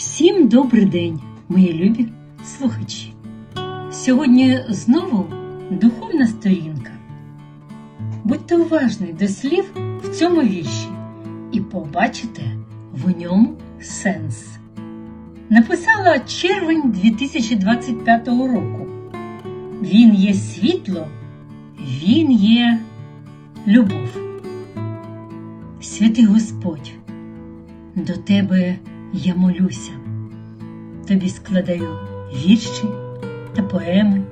Всім добрий день, мої любі слухачі. Сьогодні знову духовна сторінка. Будьте уважні до слів в цьому вірші і побачите в ньому сенс. Написала червень 2025 року. Він є світло, він є любов. Святий Господь, до тебе я молюся, тобі складаю вірші та поеми.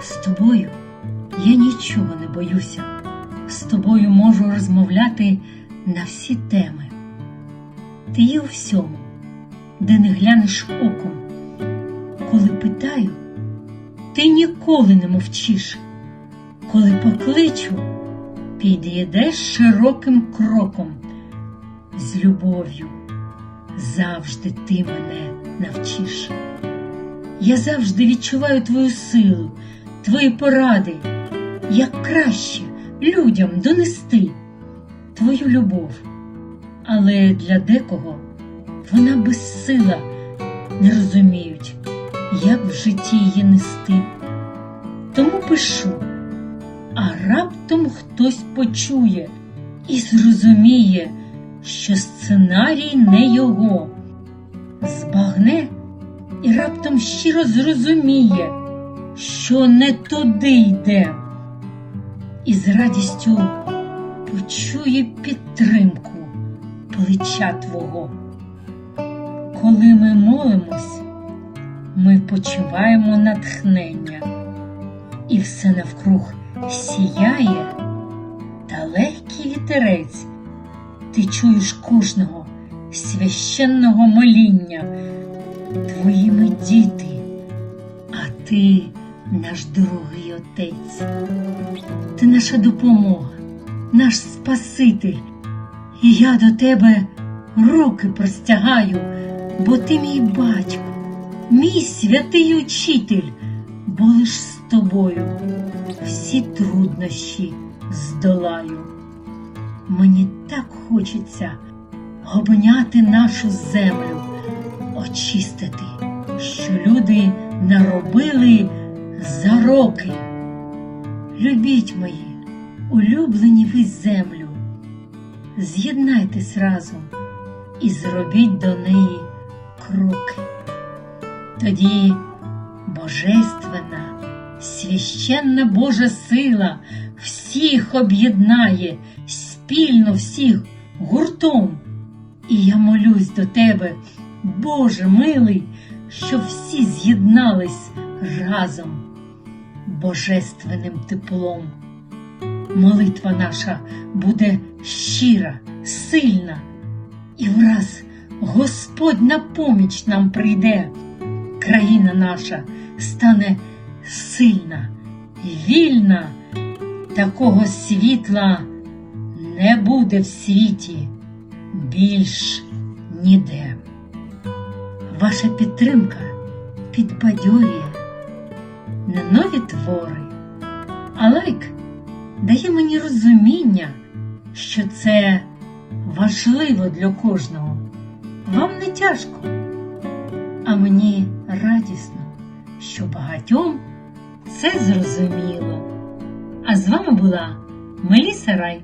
З тобою я нічого не боюся, з тобою можу розмовляти на всі теми. Ти є у всьому, де не глянеш оком. Коли питаю, ти ніколи не мовчиш. Коли покличу, підійдеш широким кроком з любов'ю завжди ти мене навчиш. Я завжди відчуваю твою силу, твої поради, як краще людям донести твою любов. Але для декого вона безсила, не розуміють, як в житті її нести. Тому пишу, а раптом хтось почує і зрозуміє що сценарій не його, збагне і раптом щиро зрозуміє, що не туди йде, і з радістю почує підтримку плеча Твого. Коли ми молимось, ми почуваємо натхнення, і все навкруг сіяє та легкий вітерець ти чуєш кожного священного моління, твої ми діти, а ти наш дорогий отець, ти наша допомога, наш Спаситель, і я до тебе руки простягаю, бо ти мій батько, мій святий учитель, бо лиш з тобою всі труднощі здолаю. Мені так хочеться обняти нашу землю, очистити, що люди наробили за роки. Любіть мої, улюблені ви землю, з'єднайтесь разом і зробіть до неї кроки. Тоді божественна, священна Божа сила всіх об'єднає спільно всіх гуртом. І я молюсь до тебе, Боже милий, щоб всі з'єднались разом божественним теплом. Молитва наша буде щира, сильна, і враз Господь на поміч нам прийде, країна наша стане сильна, вільна, такого світла не буде в світі більш ніде. Ваша підтримка підбадьорює на нові твори, а лайк дає мені розуміння, що це важливо для кожного. Вам не тяжко, а мені радісно, що багатьом це зрозуміло. А з вами була Меліса Рай.